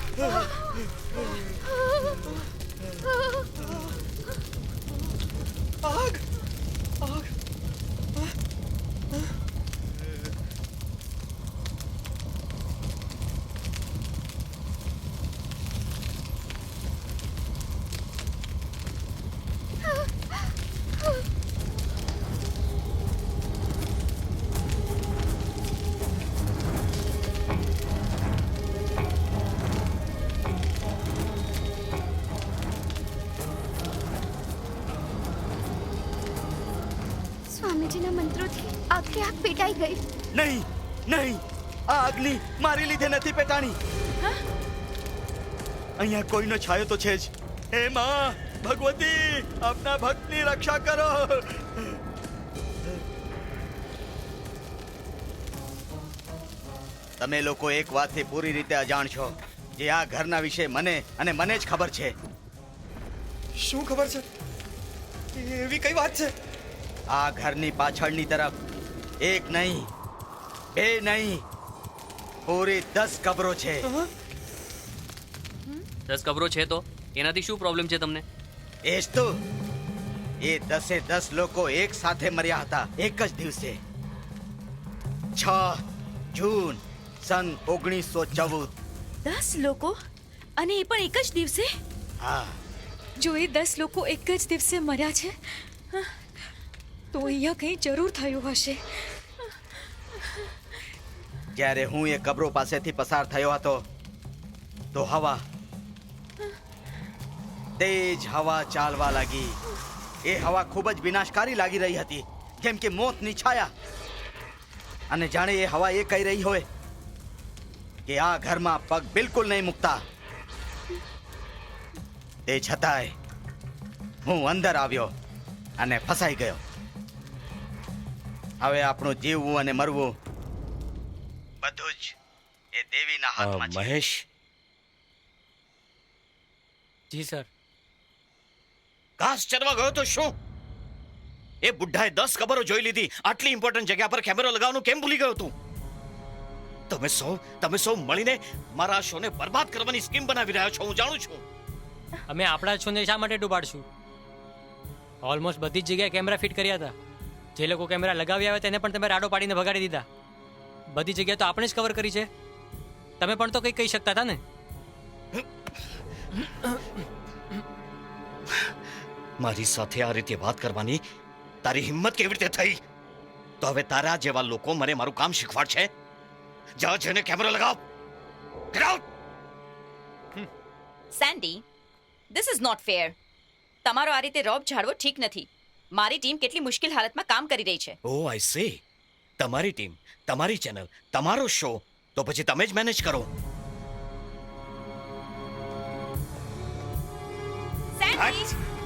Oh, my God. સ્વામીજીના મંત્રોથી આખી આગ પેટાઈ ગઈ. નહીં નહીં. આ અગ્નિ મારી લીધે નથી પેટાણી. અહીંયા કોઈનો છાયો તો છે જ. હે માં ભગવતી આપના ભક્તની રક્ષા કરો. તમે લોકો એક વાતથી પૂરી રીતે અજાણ છો જે આ ઘરના વિશે મને અને મને જ ખબર છે. શું ખબર છે? એવી કઈ વાત છે? આ ઘરની પાછળની તરફ. એક નહીં બે નહીં પૂરી દસ કબરો છે. દસ કબરો છે તો? એનાથી શું પ્રોબ્લેમ છે તમને? એ જ તો. એ દસે દસ લોકો એક સાથે મર્યા હતા એક જ દિવસે. છ જૂન સન ઓગણીસો ચૌદ. દસ લોકો? અને એ પણ એક જ દિવસે? હા. જો એ દસ લોકો એક જ દિવસે મર્યા છે તો અહીંયા કંઈ જરૂર થયું હશે? જ્યારે હું એ કબરો પાસેથી પસાર થયો હતો, તો હવા, તેજ હવા ચાલવા લાગી. એ હવા ખૂબ જ વિનાશકારી લાગી રહી હતી જેમ કે મોતની છાયા અને જાણે એ હવા એ કહી રહી હોય કે આ ઘરમાં પગ બિલકુલ નહીં મૂકતા. તે છતાંય હું અંદર આવ્યો અને ફસાઈ ગયો. હવે આપણું જીવવું અને મરવું બધું જ એ દેવીના હાથમાં છે. મહેશ? જી સર. ઘાસ ચરવા ગયો તો શું? એ બુઢ્ઢાએ દસ ખબરો જોઈ લીધી. આટલી ઇમ્પોર્ટન્ટ જગ્યા પર કેમેરો લગાવવાનું કેમ ભૂલી ગયો તું? તમે સૌ તમે સૌ મળીને મારા શોને બરબાદ કરવાની સ્કીમ બનાવી રહ્યા છો હું જાણું છું. અમે આપણા શોને શા માટે ડૂબાડશું? ઓલમોસ્ટ બધી જ જગ્યાએ કેમેરા ફિટ કર્યા હતા. જે લોકો કેમેરા લગાવી આવ્યા તેને પણ તમે રાડો પાડીને ભગાડી દીધા. બધી જગ્યા તો આપણે જ કવર કરી છે. તમે પણ તો કંઈ કહી શકતા હતા ને? મારી સાથે આ રીતે વાત કરવાની તારી હિંમત કેવી રીતે થઈ? તો હવે તારા જેવા લોકો મને મારું કામ શીખવાડ છે જા જેને કેમેરો લગાવ. Out! Sandy this is not fair તમારો આ રીતે રોબ ઝાડવો ઠીક નથી. મારી ટીમ કેટલી મુશ્કેલ હાલતમાં કામ કરી રહી છે. ઓ આઈ સી તમારી ટીમ તમારી ચેનલ તમારો શો તો પછી તમે જ મેનેજ કરો. સેન્ડી